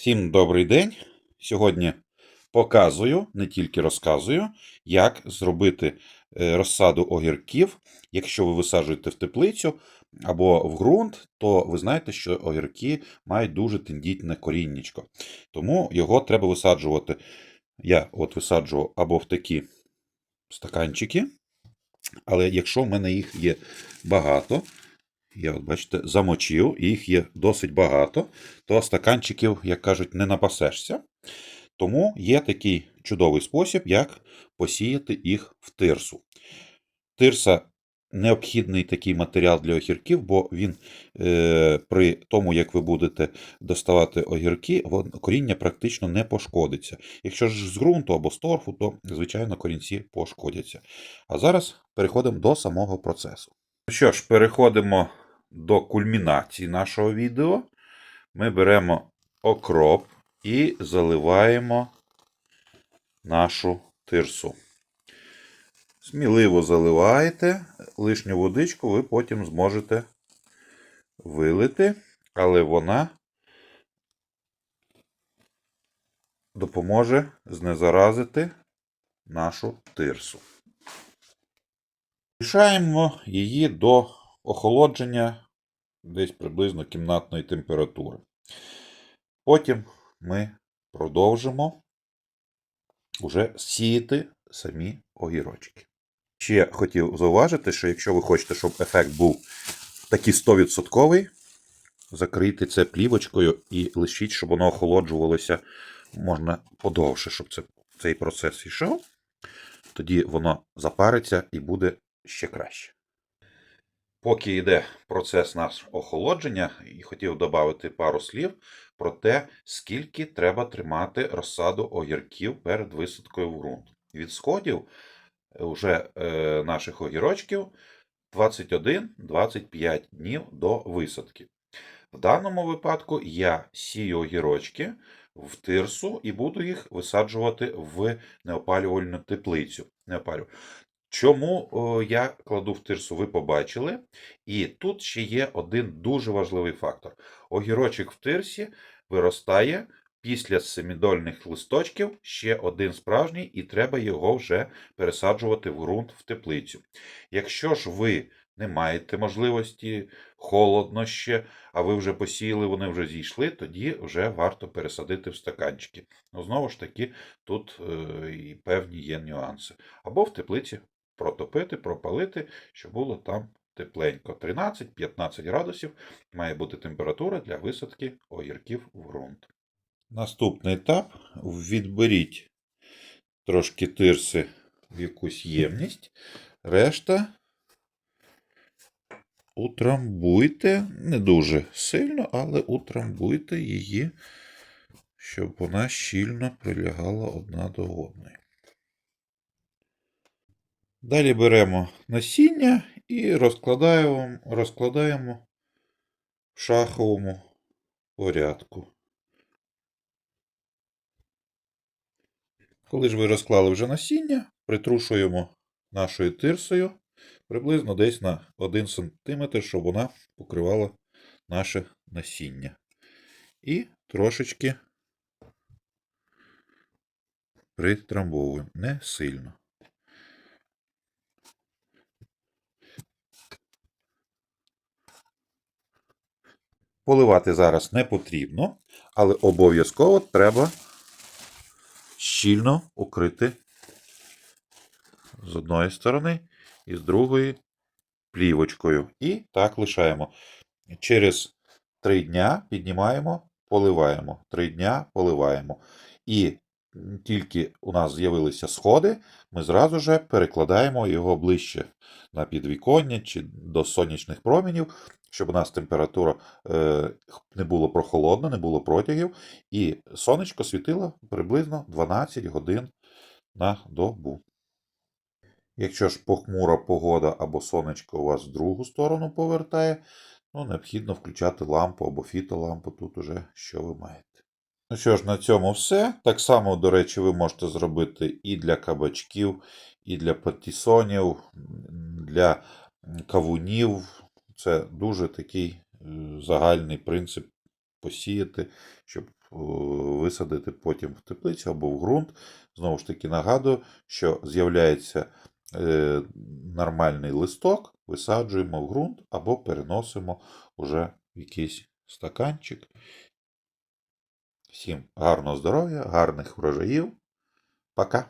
Всім добрий день. Сьогодні показую, не тільки розказую, як зробити е, розсаду огірків. Якщо ви висаджуєте в теплицю або в ґрунт, то ви знаєте, що огірки мають дуже тендітне коріннячко. Тому його треба висаджувати. Я от висаджував або в такі стаканчики, але якщо в мене їх є багато, я, от бачите, замочив, їх є досить багато, то стаканчиків, як кажуть, не напасешся. Тому є такий чудовий спосіб, як посіяти їх в тирсу. Тирса необхідний такий матеріал для огірків, бо він е, при тому, як ви будете доставати огірки, коріння практично не пошкодиться. Якщо ж з ґрунту або з торфу, то, звичайно, корінці пошкодяться. А зараз переходимо до самого процесу. Ну що ж, переходимо до кульмінації нашого відео. Ми беремо окроп і заливаємо нашу тирсу. Сміливо заливаєте, лишню водичку ви потім зможете вилити, але вона допоможе знезаразити нашу тирсу. Мішаємо її до охолодження десь приблизно кімнатної температури. Потім ми продовжимо уже сіяти самі огірочки. Ще хотів зауважити, що якщо ви хочете, щоб ефект був такий 100%, закрийте це плівочкою і лишіть, щоб воно охолоджувалося можна подовше, щоб це, цей процес йшов. Тоді воно запариться і буде ще краще. Поки йде процес наш охолодження, і хотів додати пару слів про те, скільки треба тримати розсаду огірків перед висадкою в ґрунт. Від сходів вже е, наших огірочків 21-25 днів до висадки. В даному випадку я сію огірочки в тирсу і буду їх висаджувати в неопалювальну теплицю. Неопалю. Чому я кладу в тирсу, ви побачили. І тут ще є один дуже важливий фактор. Огірочок в тирсі виростає після семідольних листочків ще один справжній, і треба його вже пересаджувати в ґрунт в теплицю. Якщо ж ви не маєте можливості, холодно ще, а ви вже посіяли, вони вже зійшли, тоді вже варто пересадити в стаканчики. Ну, знову ж таки, тут е, і певні є нюанси. Або в теплиці протопити, пропалити, щоб було там тепленько. 13-15 градусів має бути температура для висадки огірків в ґрунт. Наступний етап відберіть трошки тирси в якусь ємність. Решта утрамбуйте не дуже сильно, але утрамбуйте її, щоб вона щільно прилягала одна до одної. Далі беремо насіння і розкладаємо, розкладаємо в шаховому порядку. Коли ж ви розклали вже насіння, притрушуємо нашою тирсою приблизно десь на 1 см, щоб вона покривала наше насіння. І трошечки притрамбовуємо, не сильно. Поливати зараз не потрібно, але обов'язково треба щільно укрити з одної сторони і з другої плівочкою. І так лишаємо. Через три дня піднімаємо, поливаємо. Три дня поливаємо. І тільки у нас з'явилися сходи, ми зразу же перекладаємо його ближче на підвіконня чи до сонячних промінів, щоб у нас температура е, не було прохолодна, не було протягів, і сонечко світило приблизно 12 годин на добу. Якщо ж похмура погода або сонечко у вас в другу сторону повертає, ну, необхідно включати лампу або фітолампу, тут уже що ви маєте. Ну що ж, на цьому все. Так само, до речі, ви можете зробити і для кабачків, і для патісонів, для кавунів. Це дуже такий е, загальний принцип посіяти, щоб висадити потім в теплицю або в ґрунт. Знову ж таки, нагадую, що з'являється е, нормальний листок, висаджуємо в ґрунт або переносимо уже в якийсь стаканчик. Всім гарного здоров'я, гарних врожаїв. Пока!